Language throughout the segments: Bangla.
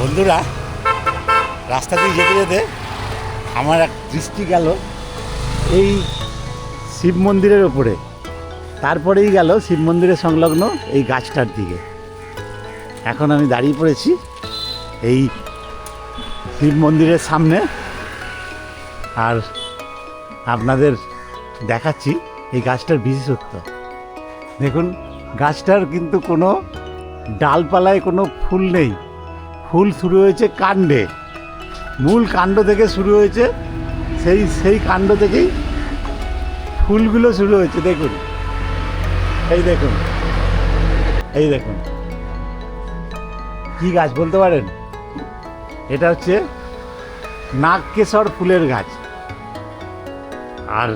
বন্ধুরা, রাস্তা দিয়ে যেতে যেতে আমার এক দৃষ্টি গেল এই শিব মন্দিরের ওপরে। তারপরেই গেল শিব মন্দিরের সংলগ্ন এই গাছটার দিকে। এখন আমি দাঁড়িয়ে পড়েছি এই শিব মন্দিরের সামনে। আর আপনাদের দেখাচ্ছি এই গাছটার বিশেষত্ব। দেখুন, গাছটার কিন্তু কোনো ডালপালায় কোনো ফুল নেই। ফুল শুরু হয়েছে কাণ্ডে। মূল কাণ্ড থেকে শুরু হয়েছে, সেই সেই কাণ্ড থেকেই ফুলগুলো শুরু হয়েছে, দেখুন। এই দেখুন এই দেখুন। কি গাছ বলতে পারেন? এটা হচ্ছে নাগকেশর ফুলের গাছ। আর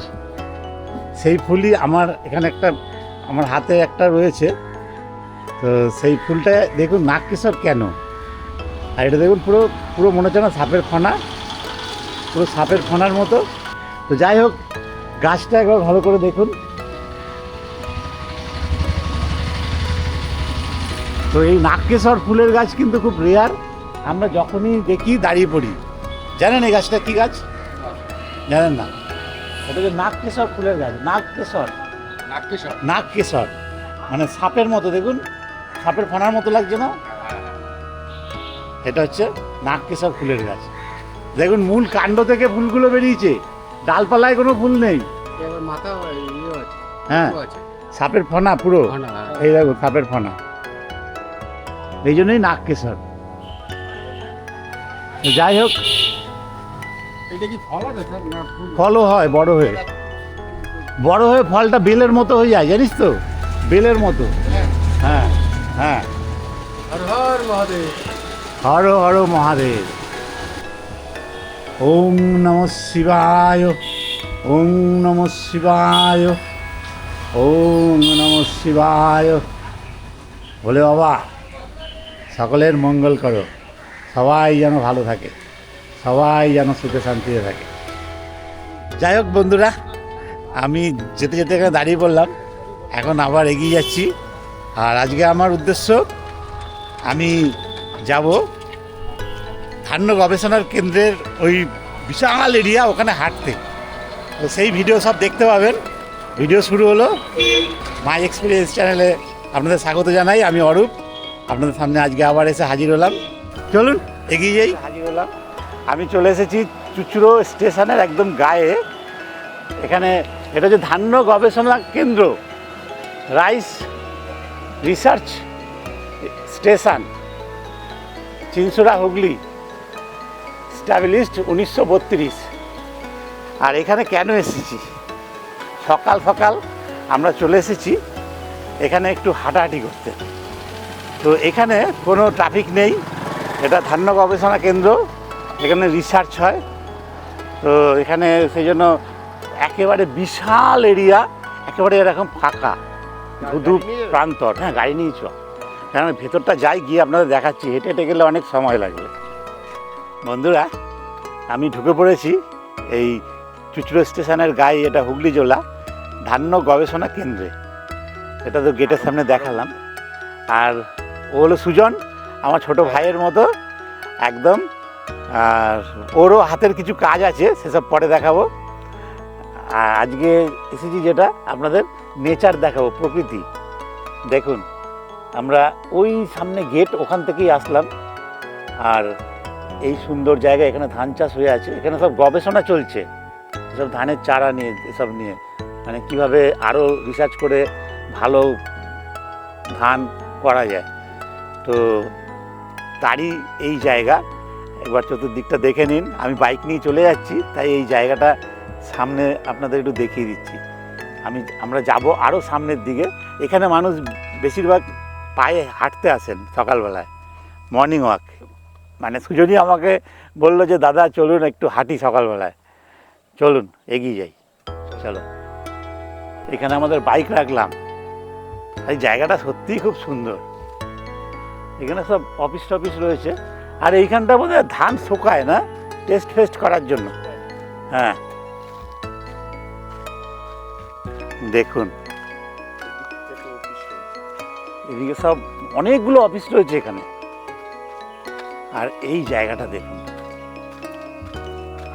সেই ফুলই আমার এখানে একটা, আমার হাতে একটা রয়েছে। তো সেই ফুলটা, দেখুন, নাগকেশর কেন? আর এটা দেখুন পুরো পুরো মনে হচ্ছে না সাপের ফনা। পুরো সাপের ফনার মতো। তো যাই হোক গাছটা একবার ভালো করে দেখুন। তো এই নাগকেশর ফুলের গাছ কিন্তু খুব রেয়ার আমরা যখনই দেখি দাঁড়িয়ে পড়ি। জানেন এই গাছটা কি গাছ? জানেন না? এটা হচ্ছে নাগকেশর ফুলের গাছ নাগকেশর। নাটকেশ্বর নাগকেশর। মানে সাপের মতো দেখুন। সাপের ফনার মতো লাগছে না? এটা হচ্ছে নাগকেশর ফুলের গাছ। দেখুন মূল কাণ্ড থেকে ফুলগুলো বেরিয়েছে। ডালপালায় কোনো ফুল নেই। ইয়ে হ্যাঁ সাপের ফনা পুরো। হ্যাঁ। এই দেখো সাপের ফনা। এই জন্যই নাগকেশর। তো যাই হোক ফলও হয় বড় হয়ে। বড় হয়ে ফলটা বেলের মতো হয়ে যায় জানিস তো? বেলের মতো। হ্যাঁ। হ্যাঁ হ্যাঁ। হর হর মহাদেব। হর হর মহাদেব। ওম নম শিবায়। ওম নম শিবায়। ওম নম শিবায়। বলে বাবা, সকলের মঙ্গল করো। সবাই যেন ভালো থাকে। সবাই যেন সুখে শান্তিতে থাকে। যাই হোক বন্ধুরা, আমি যেতে যেতে এখানে দাঁড়িয়ে পড়লাম। এখন আবার এগিয়ে যাচ্ছি। আর আজকে আমার উদ্দেশ্য, আমি যাব। ধান্য গবেষণার কেন্দ্রের ওই বিশাল এরিয়া ওখানে হাঁটতে। তো সেই ভিডিও সব দেখতে পাবেন। ভিডিও শুরু হলো। মাই এক্সপিরিয়েন্স চ্যানেলে আপনাদের স্বাগত জানাই আমি অরূপ। আপনাদের সামনে আজকে আবার এসে হাজির হলাম। চলুন। এগিয়ে যাই। হাজির হলাম। আমি চলে এসেছি চুচুড়ো স্টেশনের একদম গায়ে। এখানে এটা হচ্ছে ধান্য গবেষণা কেন্দ্র। Rice research station. Chinsurah Hooghly established উনিশশো বত্রিশ। আর এখানে কেন এসেছি? সকাল সকাল আমরা চলে এসেছি এখানে একটু হাঁটাহাঁটি করতে। তো এখানে কোনো ট্রাফিক নেই এটা ধান্য গবেষণা কেন্দ্র এখানে রিসার্চ হয়। তো এখানে সেই জন্য একেবারে বিশাল এরিয়া একেবারে এরকম ফাঁকা শুধু প্রান্তর। হ্যাঁ গাড়ি নিয়ে চ কারণ ভেতরটা যাই গিয়ে আপনাদের দেখাচ্ছি, হেঁটে হেঁটে গেলে অনেক সময় লাগবে। বন্ধুরা, আমি ঢুকে পড়েছি এই চুচড়ো স্টেশনের গায়ে, এটা হুগলি জেলা, ধান্য গবেষণা কেন্দ্রে। এটা তো গেটের সামনে দেখালাম। আর ও হলো সুজন, আমার ছোট ভাইয়ের মতো, একদম, আর ওরও হাতের কিছু কাজ আছে, সেসব পরে দেখাবো। আজকে এসেছি যেটা, আপনাদের নেচার দেখাবো, প্রকৃতি। দেখুন আমরা ওই সামনে গেট ওখান থেকেই আসলাম। আর এই সুন্দর জায়গা, এখানে ধান চাষ হয়ে আছে। এখানে সব গবেষণা চলছে। সব ধানের চারা নিয়ে, এসব নিয়ে। মানে কীভাবে আরও রিসার্চ করে ভালো ধান করা যায়। তো তারই এই জায়গা। একবার চতুর্দিকটা দেখে নিন। আমি বাইক নিয়ে চলে যাচ্ছি, তাই এই জায়গাটা সামনে আপনাদের একটু দেখিয়ে দিচ্ছি। আমি, আমরা যাব আরও সামনের দিকে। এখানে মানুষ বেশিরভাগ পায়ে হাঁটতে আসেন সকালবেলায় মর্নিং ওয়াক মানে সুজনই আমাকে বলল যে, দাদা, চলুন একটু হাঁটি সকালবেলায়। চলুন, এগিয়ে যাই। চলো। এখানে আমাদের বাইক রাখলাম। এই জায়গাটা সত্যিই খুব সুন্দর। এখানে সব অফিস টফিস রয়েছে। আর এইখানটা বোধহয় ধান শুকায় না? টেস্ট ফেস্ট করার জন্য। হ্যাঁ। দেখুন এদিকে সব অনেকগুলো অফিস রয়েছে এখানে। আর এই জায়গাটা দেখুন।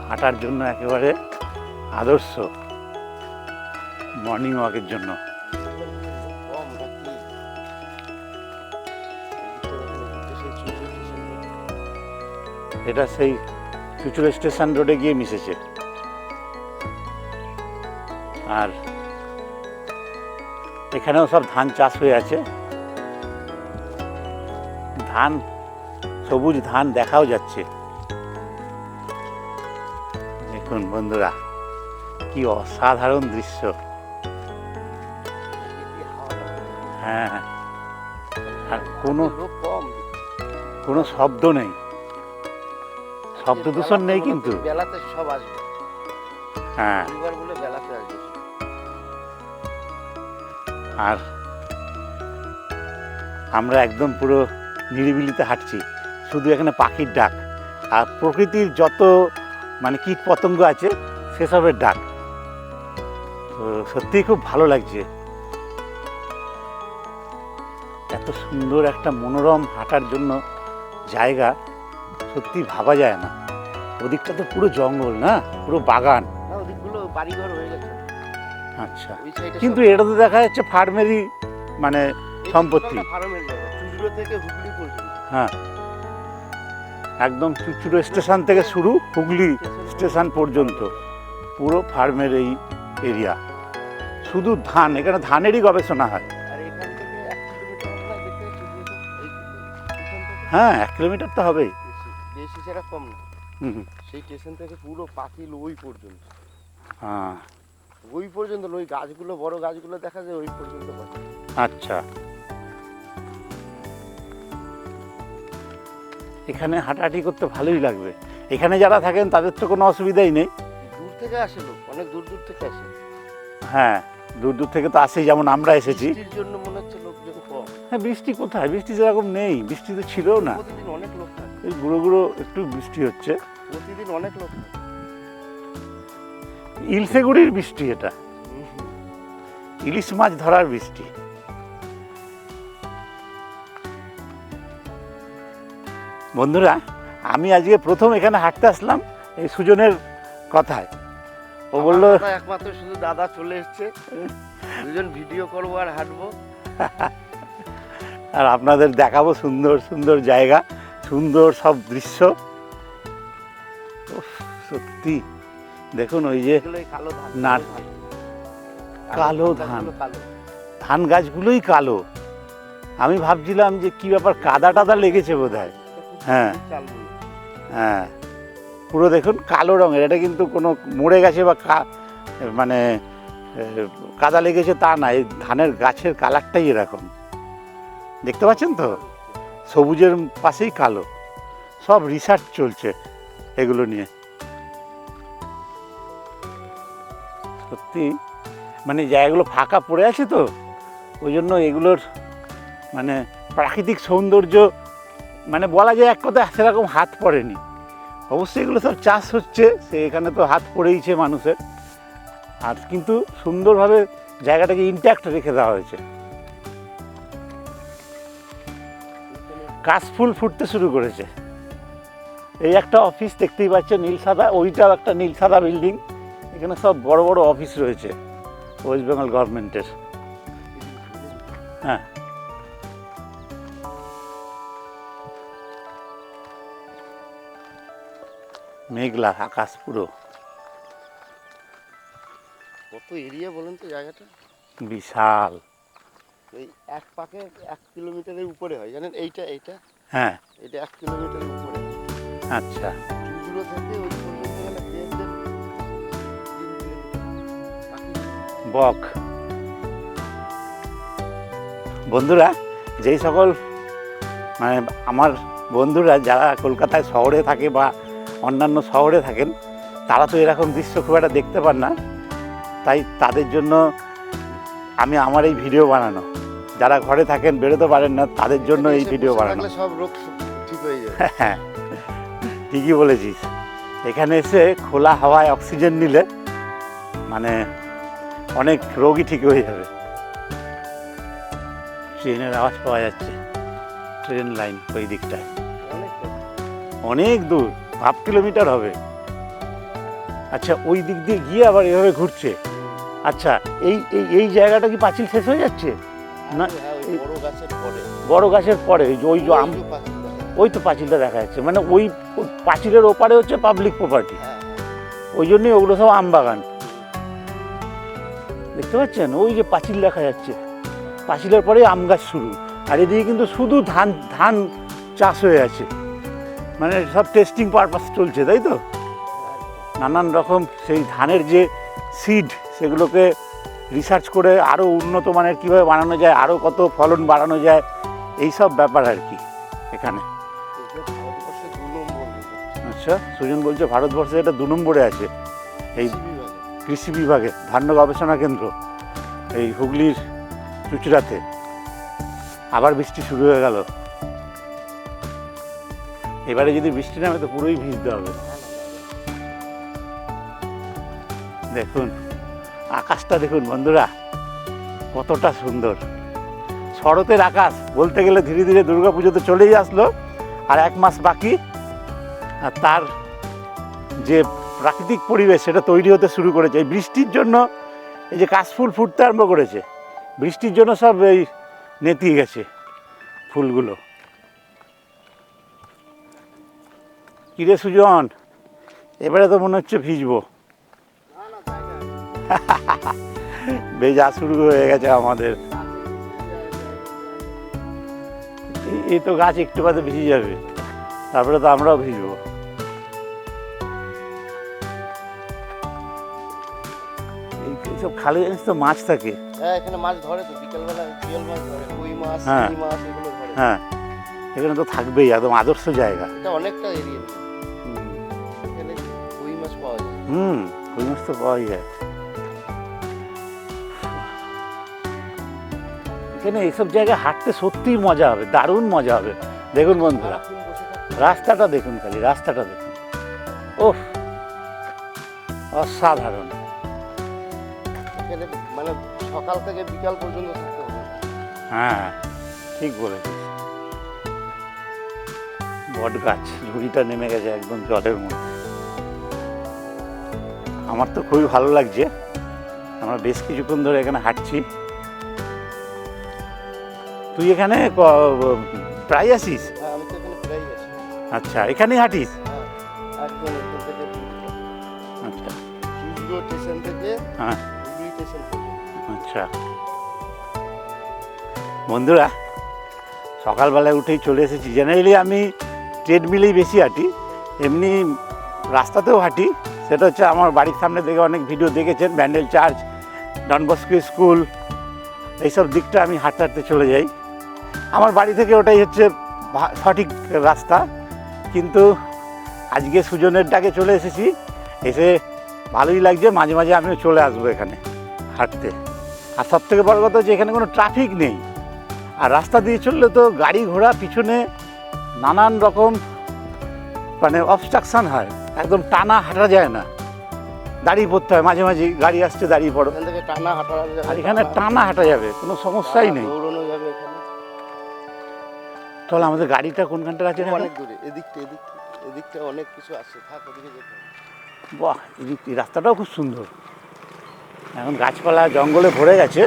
হাঁটার জন্য একেবারে আদর্শ। মর্নিং ওয়াকের জন্য। এটা সেই চুচুড়া স্টেশন রোডে গিয়ে মিশেছে। আর এখানেও সব ধান চাষ হয়ে আছে। ধান সবুজ ধান দেখাও যাচ্ছে। দেখুন বন্ধুরা কি অসাধারণ দৃশ্য। হ্যাঁ আর কোনো কোনো শব্দ নেই। শব্দ দূষণ নেই কিন্তু। বেলাতে সব আসবে। হ্যাঁ। বেলাতে আসবে। আর আমরা একদম পুরো নিরিবিলিতে হাঁটছি। শুধু এখানে পাখির ডাক। আর প্রকৃতির যত মানে কীট পতঙ্গ আছে সেসবের ডাক। তো সত্যিই খুব ভালো লাগছে। এত সুন্দর একটা মনোরম হাঁটার জন্য জায়গা সত্যি ভাবা যায় না। ওদিকটা তো পুরো জঙ্গল না? পুরো বাগান। ওদিকগুলো বাড়িঘর হয়ে গেছে। আচ্ছা। কিন্তু এটা তো দেখা যাচ্ছে ফার্মেরই মানে সম্পত্তি। চুজুড়ো থেকে হুগলি পর্যন্ত। হ্যাঁ। একদম চুচুড়ো স্টেশন থেকে শুরু হুগলি স্টেশন পর্যন্ত পুরো ফার্মের এই এরিয়া। শুধু ধান এখানে ধানেরই গবেষণা হয়। হ্যাঁ এক কিলোমিটার তো হবেই। বেশি ছাড়া কম না। সেই স্টেশন থেকে পুরো পাতিল ওই পর্যন্ত। হ্যাঁ। ওই পর্যন্ত ওই গাছগুলো বড় গাছগুলো দেখা যায় ওই পর্যন্ত আচ্ছা। এখানে হাঁটাহাঁটি করতে ভালোই লাগবে। এখানে যারা থাকেন তাদের তো কোনো অসুবিধাই নেই। দূর থেকে আসে লোক অনেক দূর দূর থেকে আসে। হ্যাঁ দূর দূর থেকে তো আসেই যেমন আমরা এসেছি। জন্য মনে হচ্ছে লোকজন কম। হ্যাঁ বৃষ্টি কোথায়? বৃষ্টি সেরকম নেই বৃষ্টি তো ছিলও না। প্রতিদিন অনেক লোক থাকে। এই গুঁড়ো গুঁড়ো একটু বৃষ্টি হচ্ছে। প্রতিদিন অনেক লোক থাকে। ইলসেগুড়ির বৃষ্টি এটা। ইলিশ মাছ ধরার বৃষ্টি। বন্ধুরা আমি আজকে প্রথম এখানে হাঁটতে আসলাম এই সুজনের কথায়। ও বলল একমাত্র শুধু দাদা চলে এসছে। দুজন ভিডিও করব আর হাঁটবো। আর আপনাদের দেখাবো সুন্দর সুন্দর জায়গা সুন্দর সব দৃশ্য। সত্যি। দেখুন ওই যে কালো ধান। নাট। কালো ধান। ধান গাছগুলোই কালো। আমি ভাবছিলাম যে কি ব্যাপার কাদা টাদা লেগেছে বোধ হয় হ্যাঁ। হ্যাঁ। পুরো দেখুন কালো রঙের, এটা কিন্তু কোনো মরে গেছে বা মানে কাদা লেগেছে তা না, এই ধানের গাছের কালারটাই এরকম। দেখতে পাচ্ছেন তো? সবুজের পাশেই কালো। সব রিসার্চ চলছে এগুলো নিয়ে। সত্যি মানে জায়গাগুলো ফাঁকা পড়ে আছে তো? ওই জন্য এগুলোর মানে প্রাকৃতিক সৌন্দর্য মানে বলা যায় এক কথা সেরকম হাত পড়েনি। অবশ্যই এগুলো সব চাষ হচ্ছে, সে এখানে তো হাত পড়েইছে মানুষের। আর কিন্তু সুন্দরভাবে জায়গাটাকে ইনট্যাক্ট রেখে দেওয়া হয়েছে। কাশফুল ফুটতে শুরু করেছে। এই একটা অফিস দেখতেই পাচ্ছে নীল সাদা, ওইটাও একটা নীল সাদা বিল্ডিং এখানে সব বড় বড় অফিস রয়েছে। ওয়েস্ট বেঙ্গল গভর্নমেন্টের হ্যাঁ। মেঘলা আকাশ পুরো। কত এরিয়া বলেন তো জায়গাটা? বিশাল। এই এক পাকে এক কিলোমিটারের উপরে হয় জানেন? এইটা এইটা? হ্যাঁ। এটা এক কিলোমিটারের উপরে। আচ্ছা। থেকে ওই পর্যন্ত গেলে কিলোমিটার বক। বন্ধুরা যেই সকল মানে আমার বন্ধুরা যারা কলকাতায় শহরে থাকে বা অন্যান্য শহরে থাকেন তারা তো এরকম দৃশ্য খুব একটা দেখতে পান না। তাই তাদের জন্য আমি আমার এই ভিডিও বানানো। যারা ঘরে থাকেন বেরোতে পারেন না তাদের জন্য এই ভিডিও বানানো। সব রোগ ঠিক হয়ে যাবে। হ্যাঁ ঠিকই বলেছিস। এখানে এসে খোলা হাওয়ায় অক্সিজেন নিলে মানে অনেক রোগই ঠিক হয়ে যাবে। ট্রেনের আওয়াজ পাওয়া যাচ্ছে ট্রেন লাইন ওই দিকটায়। অনেক অনেক দূর। হাফ কিলোমিটার হবে। আচ্ছা ওই দিক দিয়ে গিয়ে আবার এভাবে ঘুরছে। আচ্ছা এই এই এই জায়গাটা কি পাঁচিল শেষ হয়ে যাচ্ছে? না হ্যাঁ বড় গাছের পরে। ওই যে আম ওই তো পাঁচিলটা দেখা যাচ্ছে। মানে ওই পাঁচিলের ওপারে হচ্ছে পাবলিক প্রপার্টি হ্যাঁ ওই জন্যই ওগুলো সব আম বাগান। দেখতে পাচ্ছেন? ওই যে পাঁচিল দেখা যাচ্ছে। পাঁচিলের পরে আম গাছ শুরু। আর এদিকে কিন্তু শুধু ধান ধান চাষ হয়ে আছে। মানে সব টেস্টিং পারপাস চলছে, তাই তো? নানান রকম সেই ধানের যে সিড সেগুলোকে রিসার্চ করে আরও উন্নত মানের কীভাবে বানানো যায় আরও কত ফলন বাড়ানো যায়, এই সব ব্যাপার আর কি এখানে। আচ্ছা সুজন বলছে ভারতবর্ষে এটা দু নম্বরে আছে, এই। কৃষি বিভাগে ধান্য গবেষণা কেন্দ্র, এই হুগলির চুচুড়াতে। আবার বৃষ্টি শুরু হয়ে গেল। এবারে যদি বৃষ্টি নামে তো পুরোই ভিজতে হবে। দেখুন, আকাশটা দেখুন বন্ধুরা, কতটা সুন্দর। শরতের আকাশ বলতে গেলে ধীরে ধীরে পুজো তো চলেই আসলো, আর এক মাস বাকি, আর তার যে প্রাকৃতিক পরিবেশ সেটা তৈরি হতে শুরু করেছে। এই বৃষ্টির জন্য এই যে কাশফুল ফুটতে আরম্ভ করেছে, বৃষ্টির জন্য সব এই নেতিয়ে গেছে ফুলগুলো। কিরে সুজন? এবারে তো মনে হচ্ছে ভিজবো। ভেজা শুরু হয়ে গেছে আমাদের। এই- তো গাছ একটু বাদে ভিজে যাবে। তারপরে তো আমরাও ভিজবো। এই সব খালে জানিস তো মাছ থাকে। হ্যাঁ এখানে মাছ ধরে তো বিকেলবেলা জিয়াল মাছ ধরে কই মাছ হ্যাঁ। মাছ এগুলো ধরে। হ্যাঁ। এখানে তো থাকবেই একদম আদর্শ জায়গা। এটা অনেকটা এরিয়া হুম কই মাছ তো পাওয়াই যায় এখানে এইসব জায়গায় হাঁটতে সত্যিই মজা হবে দারুণ মজা হবে। দেখুন বন্ধুরা রাস্তাটা দেখুন খালি রাস্তাটা দেখুন। ওহ অসাধারণ। মানে সকাল থেকে বিকাল পর্যন্ত থাকতে হবে। হ্যাঁ ঠিক বলেছিস। বট গাছ ঝুড়িটা নেমে গেছে একদম জলের মধ্যে। আমার তো খুবই ভালো লাগছে। আমরা বেশ কিছুক্ষণ ধরে এখানে হাঁটছি। তুই এখানে প্রায় আসিস হ্যাঁ আচ্ছা এখানেই হাঁটিস? হ্যাঁ আচ্ছা। স্টেশন থেকে হ্যাঁ। আচ্ছা। বন্ধুরা সকালবেলায় উঠেই চলে এসেছি। জেনারেলি আমি ট্রেডমিলেই বেশি হাঁটি। এমনি রাস্তাতেও হাঁটি। সেটা হচ্ছে আমার বাড়ির সামনে দেখে অনেক ভিডিও দেখেছেন ব্যান্ডেল চার্চ ডনবস্কো স্কুল এইসব দিকটা আমি হাঁটতে হাঁটতে চলে যাই। আমার বাড়ি থেকে ওটাই হচ্ছে সঠিক রাস্তা। কিন্তু আজকে সুজনের ডাকে চলে এসেছি, এসে ভালোই লাগছে, মাঝে মাঝে আমিও চলে আসব এখানে হাঁটতে। আর সব থেকে বড় কথা হচ্ছে এখানে কোনো ট্রাফিক নেই। আর রাস্তা দিয়ে চললে তো গাড়ি ঘোড়া পিছনে নানান রকম মানে অবস্ট্রাকশান হয়। একদম টানা হাঁটা যায় না। দাঁড়িয়ে পড়তে হয় মাঝে মাঝে গাড়ি আসছে দাঁড়িয়ে পড়ো। টানা হাঁটা আর এখানে টানা হাঁটা যাবে কোনো সমস্যাই নেই। তাহলে আমাদের গাড়িটা কোনখানটা আছে? অনেক দূরে এদিকটা এদিকটা এদিকটা অনেক কিছু আছে। থাক ওদিকে যেতে বাহ এদিক রাস্তাটাও খুব সুন্দর। এখন গাছপালা জঙ্গলে ভরে গেছে।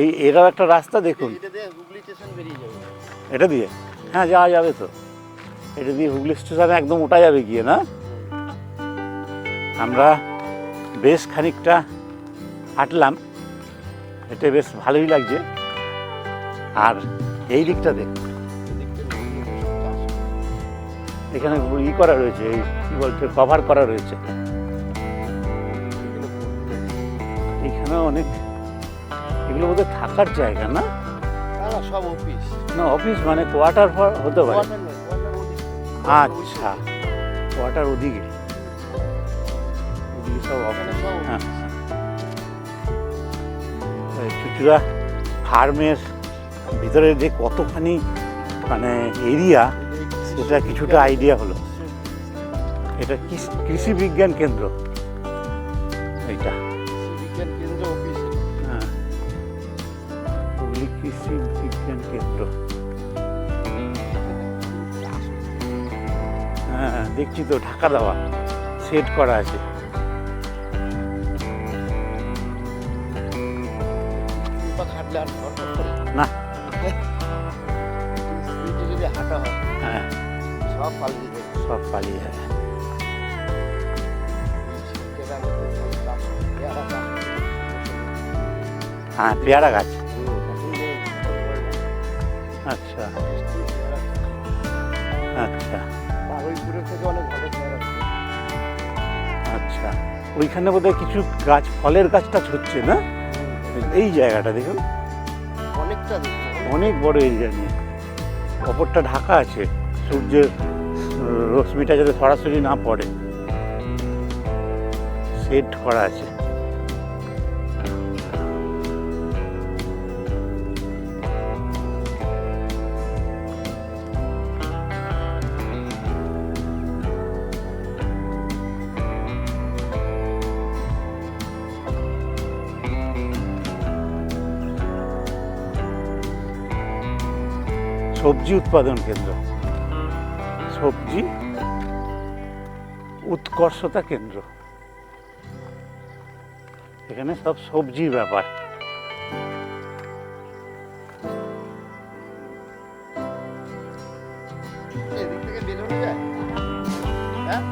এই এরাও একটা রাস্তা দেখুন। এটা দিয়ে হ্যাঁ যাওয়া যাবে তো। এটা দিয়ে হুগলি স্টেশনে একদম ওঠা যাবে গিয়ে না? আমরা বেশ খানিকটা হাঁটলাম। এটা বেশ ভালোই লাগছে। আর এই দিকটা দেখ। এখানে ই করা রয়েছে এই কী বলছে কভার করা রয়েছে। এখানে অনেক এগুলো বোধহয় থাকার জায়গা না? সব অফিস না অফিস মানে কোয়ার্টার হতে পারে। আচ্ছা কোয়ার্টার ওদিকে। হ্যাঁ। চুচুড়া ফার্মের ভিতরে যে কতখানি মানে এরিয়া সেটা কিছুটা আইডিয়া হলো। এটা কৃষি- কৃষি বিজ্ঞান কেন্দ্র। এইটা। বিজ্ঞান কেন্দ্র হ্যাঁ। কৃষি বিজ্ঞান কেন্দ্র। হ্যাঁ দেখছি তো ঢাকা দেওয়া। সেট করা আছে। সব পালিয়ে যাবে। সব পালিয়ে যাবে। হ্যাঁ পেয়ারা গাছ। আচ্ছা। আচ্ছা। আচ্ছা। ওইখানে বোধহয় কিছু গাছ ফলের গাছ টাছ হচ্ছে না? এই জায়গাটা দেখুন। অনেকটা অনেক বড় এরিয়া নিয়ে। অপরটা ঢাকা আছে। সূর্যের রশ্মিটা যাতে সরাসরি না পড়ে। সেট করা আছে। সবজি উৎপাদন কেন্দ্র। সবজি উৎকর্ষতা কেন্দ্র। এখানে সব সবজির ব্যাপার। হ্যাঁ?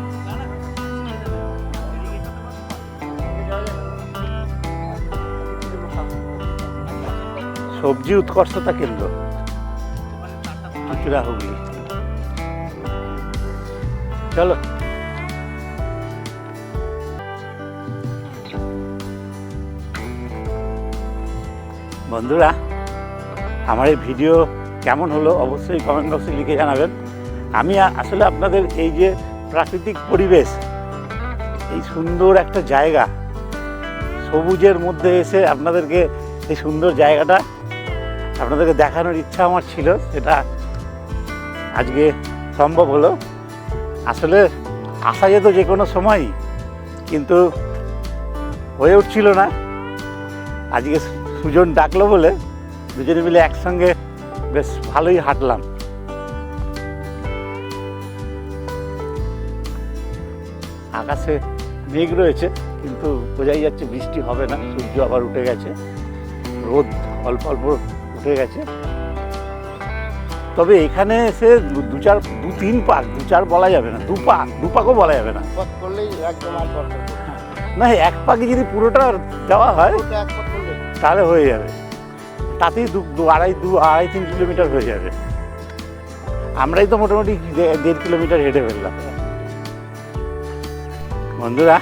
সবজি উৎকর্ষতা কেন্দ্র। চুচুড়া হুগলি। চলো। বন্ধুরা, আমার এই ভিডিও কেমন হলো অবশ্যই কমেন্ট বক্সে লিখে জানাবেন। আমি আসলে আপনাদের এই যে প্রাকৃতিক পরিবেশ, এই সুন্দর একটা জায়গা, সবুজের মধ্যে এসে আপনাদেরকে এই সুন্দর জায়গাটা, আপনাদেরকে দেখানোর ইচ্ছা আমার ছিল, সেটা আজকে সম্ভব হলো। আসলে আসা যেত যে কোনো সময়ই কিন্তু হয়ে উঠছিল না। আজকে সুজন ডাকলো বলে দুজনে মিলে একসঙ্গে বেশ ভালোই হাঁটলাম। আকাশে মেঘ রয়েছে, কিন্তু বোঝাই যাচ্ছে বৃষ্টি হবে না, সূর্য আবার উঠে গেছে। রোদ অল্প অল্প উঠে গেছে। তবে এখানে এসে দু- চার দু তিন পাক দু চার বলা যাবে না দু পাক দু পাকও বলা যাবে না। করলেই একদম আর না। এক পাকে যদি পুরোটা দেওয়া হয় তাহলে হয়ে যাবে। তাতেই দু আড়াই দু আড়াই তিন কিলোমিটার হয়ে যাবে। আমরাই তো মোটামুটি দেড় কিলোমিটার হেঁটে ফেললাম। বন্ধুরা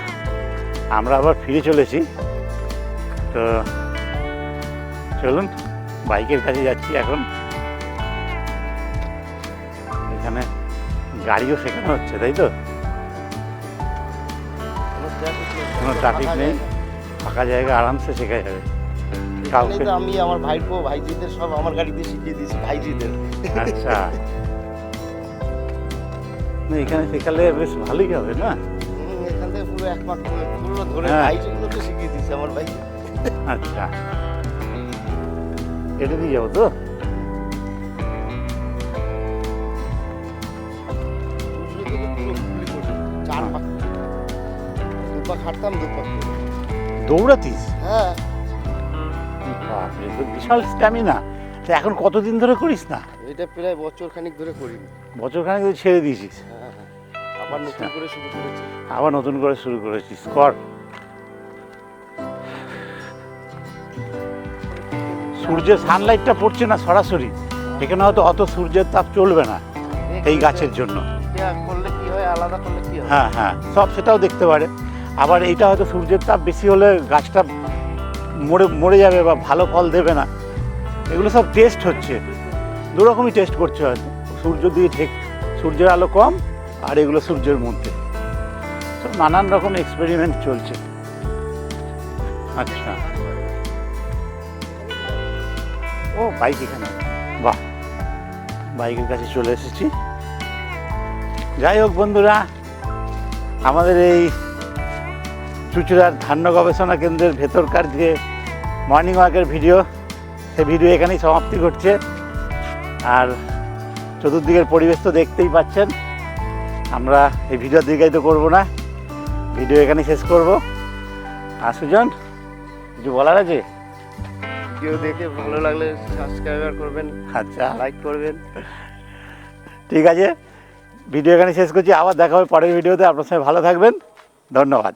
আমরা আবার ফিরে চলেছি। তো চলুন বাইকের কাছে যাচ্ছি এখানে। গাড়িও শেখানো হচ্ছে তাই তো? কোনো। ট্রাফিক ফাঁকা নেই। ফাঁকা জায়গা আরামসে শেখা যাবে। কাউকে আমি আমার ভাইপো ভাইজিদের সব আমার গাড়িতে শিখিয়ে দিয়েছি ভাইজিদের। আচ্ছা। না এখানে শেখালে বেশ ভালোই হবে না? এখান থেকে পুরো এক করে পুরো ধরে হ্যাঁ। ভাইজিগুলো তো শিখিয়ে দিয়েছি আমার ভাই আচ্ছা। কেটে দিয়ে যাব তো? দু পাক দু পাক দৌড়াতিস? হ্যাঁ। বাপরে তো বিশাল স্ট্যামিনা তা এখন কতদিন ধরে করিস না? এটা প্রায় বছর খানিক ধরে করিনি বছর খানেক ধরে ছেড়ে দিয়েছিস। হ্যাঁ হ্যাঁ আবার নতুন আচ্ছা। করে শুরু করেছি। আবার নতুন করে শুরু করেছিস কর। সূর্যের সানলাইটটা পড়ছে না সরাসরি। এখানে হয়তো অত সূর্যের তাপ চলবে না এই গাছের জন্য। করলে কি হয়? আলাদা করলে কি হয় হ্যাঁ হ্যাঁ। সব সেটাও দেখতে পারে। আবার এইটা হয়তো সূর্যের তাপ বেশি হলে গাছটা মরে মরে যাবে বা ভালো ফল দেবে না। এগুলো সব টেস্ট হচ্ছে। দু রকমই টেস্ট করছে হয়তো। সূর্য দিয়ে ঠিক সূর্যের আলো কম আর এগুলো সূর্যের মধ্যে। সব নানান রকম এক্সপেরিমেন্ট চলছে। আচ্ছা। ও বাইক এখানে। বাহ। বাইকের কাছে চলে এসেছি। যাই হোক বন্ধুরা, আমাদের এই চুচুড়ার ধান্য গবেষণা কেন্দ্রের ভেতরকার যে মর্নিং ওয়াকের ভিডিও সে ভিডিও এখানেই সমাপ্তি ঘটছে। আর চতুর্দিকের পরিবেশ তো দেখতেই পাচ্ছেন আমরা এই ভিডিও দীর্ঘায়িত করব না ভিডিও এখানে শেষ করব। আর সুজন কিছু বলার আছে? ভিডিও দেখে ভালো লাগলে সাবস্ক্রাইবার করবেন আচ্ছা। লাইক করবেন। ঠিক আছে ভিডিও এখানে শেষ করছি আবার দেখা হবে পরের ভিডিওতে আপনার সঙ্গে ভালো থাকবেন ধন্যবাদ।